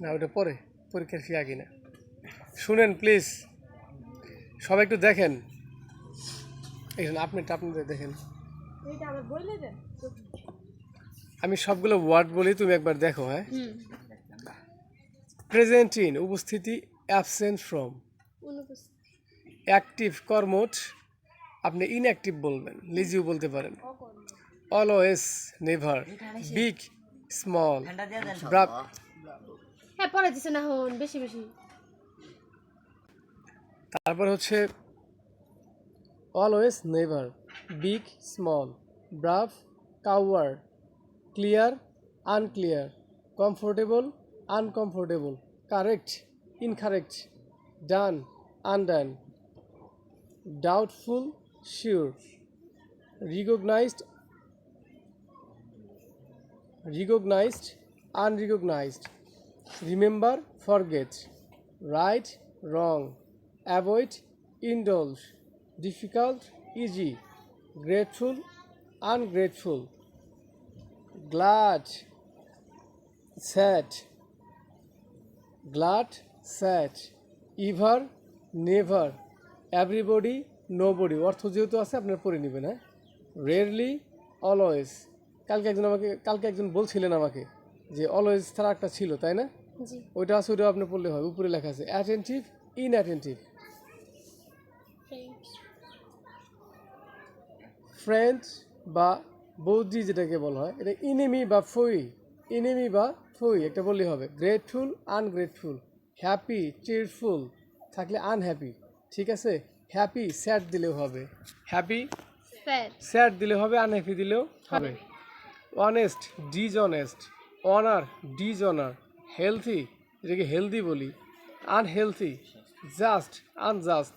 না ওটা পরে পরীক্ষার ফি আগে না। শুনেন প্লিজ সবাই একটু দেখেন। এখানে আপনি আপনি দেখেন। এইটা আবার বললে দেন। আমি সবগুলো ওয়ার্ড বলি তুমি একবার দেখো হ্যাঁ? প্রেজেন্ট ইন উপস্থিতি অ্যাবসেন্ট ফ্রম অ্যাক্টিভ কর্মঠ। আপনি ইনঅ্যাক্টিভ বলবেন লিজিও বলতে পারেন। Always never big small brave হ্যাঁ পরে দিছে না হন বেশি বেশি। তারপর হচ্ছে always never big small brave coward clear unclear comfortable uncomfortable correct incorrect done undone doubtful sure recognized recognized, unrecognized remember forget right wrong avoid indulge difficult easy grateful ungrateful glad sad glad sad ever never everybody nobody অর্থ যেহেতু আছে, আপনার পরে নেবেন হ্যাঁ? Rarely always কালকে একজন আমাকে কালকে একজন বলছিলেন আমাকে যে অলওয়েজ তারা একটা ছিল, তাই না? ওইটা আছে ওইটা আপনি পড়লে হয় উপরে লেখা আছে অ্যাটেন্টিভ ইনঅ্যাটেন্টিভ ফ্রেন্ড বা বৌদ্ধি যেটাকে বলা হয় এটা ইনেমি বা ফই ইনেমি বা ফই একটা বললেই হবে। গ্রেটফুল আনগ্রেটফুল হ্যাপি চিয়ারফুল থাকলে আনহ্যাপি ঠিক আছে? হ্যাপি স্যাড দিলেও হবে। হ্যাপি স্যাড দিলে হবে আনহ্যাপি দিলেও হবে। Honest dishonest honour dishonour healthy যেটাকে হেলদি বলি আনহেলথি জাস্ট আনজাস্ট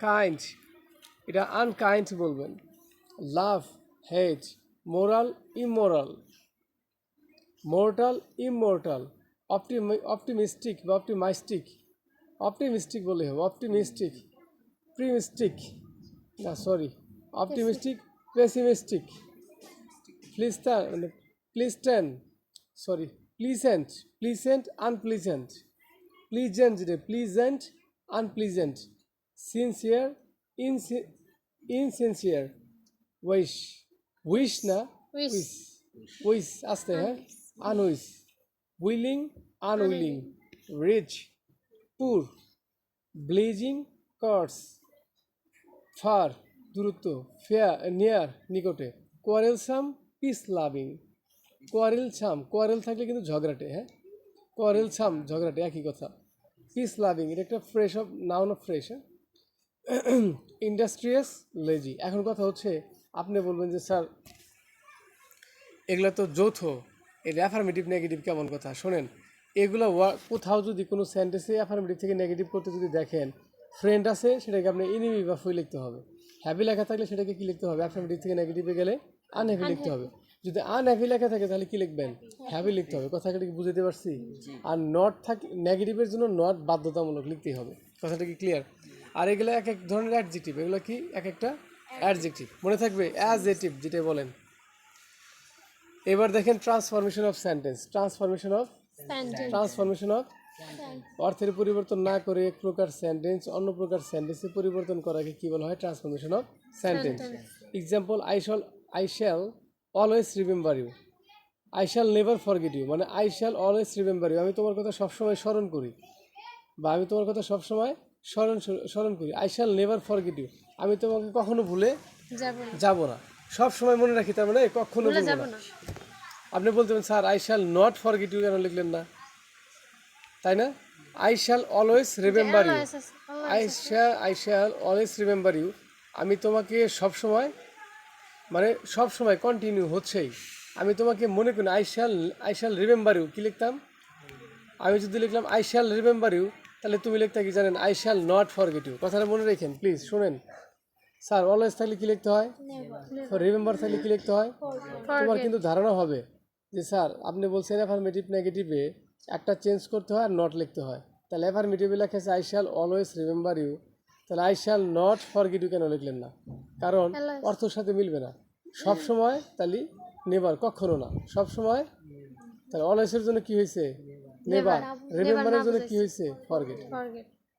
কাইন্ড এটা আনকাইন্ড বলবেন। Love hate moral immoral mortal immortal optimistic বা অপটিমাইস্টিক অপটিমিস্টিক বলে হবে অপটিমিস্টিক প্রিমিস্টিক না সরি অপটিমিস্টিক পেসিমিস্টিক প্লিস্টার মানে pleasant sorry pleasant pleasant unpleasant pleasant যেটা pleasant unpleasant sincere insincere wish wish না Wish. উইশ উইশ আসতে হ্যাঁ unwish willing unwilling rich poor blessing curse far দূরত্ব ফেয়ার নিয়ার নিকটে. Quarrelsome peace loving quarrelsome quarrel থাকলে কিন্তু ঝগড়াটে হ্যাঁ? কোয়ারেল ছাম, ঝগড়াটে, একই কথা। পিস লাভিং এটা একটা fresh of noun of fresh হ্যাঁ? ইন্ডাস্ট্রিয়াস লেজি এখন কথা হচ্ছে, আপনি বলবেন যে, স্যার, এগুলো তো যৌথ। এই অ্যাফার্মেটিভ নেগেটিভ কেমন কথা? শোনেন, এগুলো কোথাও যদি কোনো সেন্টেন্সে অ্যাফার্মেটিভ থেকে নেগেটিভ করতে যদি দেখেন ফ্রেন্ড আছে, সেটাকে আপনি ইনিমি বা ফুই লিখতে হবে। হ্যাপি লেখা থাকলে সেটাকে কি লিখতে হবে? অ্যাফার্মেটিভ থেকে নেগেটিভে গেলে আনহ্যাপি লিখতে হবে। যদি আনহ্যাপি লেখা থাকে তাহলে কি লিখবেন? হ্যাপি লিখতে হবে। কথাটা কি বুঝতে পারছি? আর নট থাকে নেগেটিভের জন্য নট বাধ্যতামূলক লিখতেই হবে। কথাটা কি ক্লিয়ার আর এগুলো এক এক ধরনের অ্যাডজেক্টিভ এগুলো কি? এক একটা অ্যাডজেক্টিভ মনে থাকবে? অ্যাজেটিভ যেটা বলেন। এবার দেখেন transformation of sentence transformation of transformation of অর্থের পরিবর্তন না করে এক প্রকার সেন্টেন্স অন্য প্রকার সেন্টেন্সে পরিবর্তন করাকে কি বলা হয়? Transformation of sentence example I shall I shall always remember you I shall never forget you মানে I shall always remember you আমি তোমার কথা সবসময় স্মরণ করি। বা আমি তোমার কথা সবসময় স্মরণ স্মরণ করি। I shall never forget you আমি তোমাকে কখনো ভুলে যাব না। সব সময় মনে রাখি তার মানে কখনো ভুলে ভুলবো যাব না। আপনি বলতে পারেন sir I shall not forget you কেন লিখলেন না? তাই না? I shall always remember you I shall I shall always remember you আমি তোমাকে সব সময় মানে সব সময় কন্টিনিউ হচ্ছেই। আমি তোমাকে মনে করি I shall I shall remember you কী লিখতাম? আমি যদি লিখলাম আই শ্যাল রিমেম্বার ইউ তাহলে তুমি লিখতে কি জানেন? I shall not forget you কথাটা মনে রেখেন প্লিজ শুনেন। স্যার অলওয়েজ থাকলে কী লিখতে হয়? রিমেম্বার থাকলে কী লিখতে হয়? তোমার কিন্তু ধারণা হবে যে স্যার আপনি বলছেন অ্যাফার্মেটিভ নেগেটিভে একটা চেঞ্জ করতে হয় আর নট লিখতে হয়। তাহলে অ্যাফার্মেটিভে লেখা I shall always remember you তাহলে I shall not for forget you কেন লিখলেন না? কারণ. অর্থের সাথে মিলবে না। সব সময় তাহলে নেবার কখনো না। সব সময় তাহলে অলওয়েজের জন্য কি হয়েছে? নেবার রিমেম্বারের জন্য কি হয়েছে? ফরগেট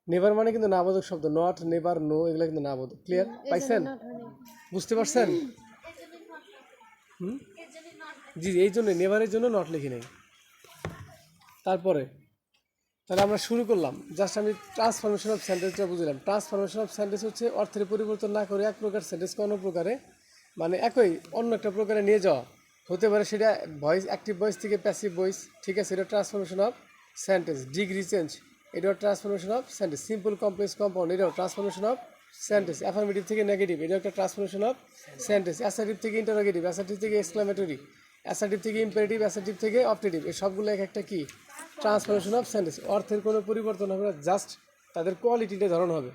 নেভার মানে কিন্তু নাবোধক শব্দ। নট নেভার নো এগুলো কিন্তু নাবোধক ক্লিয়ার পাইছেন? বুঝতে পারছেন? হুম? জি এই জন্য নেভারের জন্য নট লিখি নেই। তারপরে? তাহলে আমরা শুরু করলাম। জাস্ট আমি ট্রান্সফরমেশন অফ সেন্টেন্সটা বুঝলাম। ট্রান্সফরমেশন অফ সেন্টেন্স হচ্ছে অর্থের পরিবর্তন না করে এক প্রকার সেন্টেন্সকে অন্য প্রকারে মানে একই অন্য একটা প্রকারে নিয়ে যাওয়া। হতে পারে সেটা ভয়েস অ্যাক্টিভ ভয়েস থেকে প্যাসিভ ভয়েস ঠিক আছে? এটা transformation of sentence degree change এটাও transformation of sentence simple complex compound এটাও ট্রান্সফরমেশন অফ সেন্টেন্স অ্যাফার্মেটিভ থেকে নেগেটিভ এটা একটা ট্রান্সফরমেশন অফ সেন্টেন্স অ্যাসার্টিভ থেকে ইন্টারোগেটিভ অ্যাসার্টিভ থেকে এক্সক্লামেটরি অ্যাসার্টিভ থেকে ইম্পারেটিভ অ্যাসার্টিভ থেকে অপটেটিভ এই সবগুলো এক একটা কি? ট্রান্সফরমেশন অফ সেন্টেন্স অর্থের কোনো পরিবর্তন হবে না জাস্ট তাদের কোয়ালিটিটা ধরন হবে।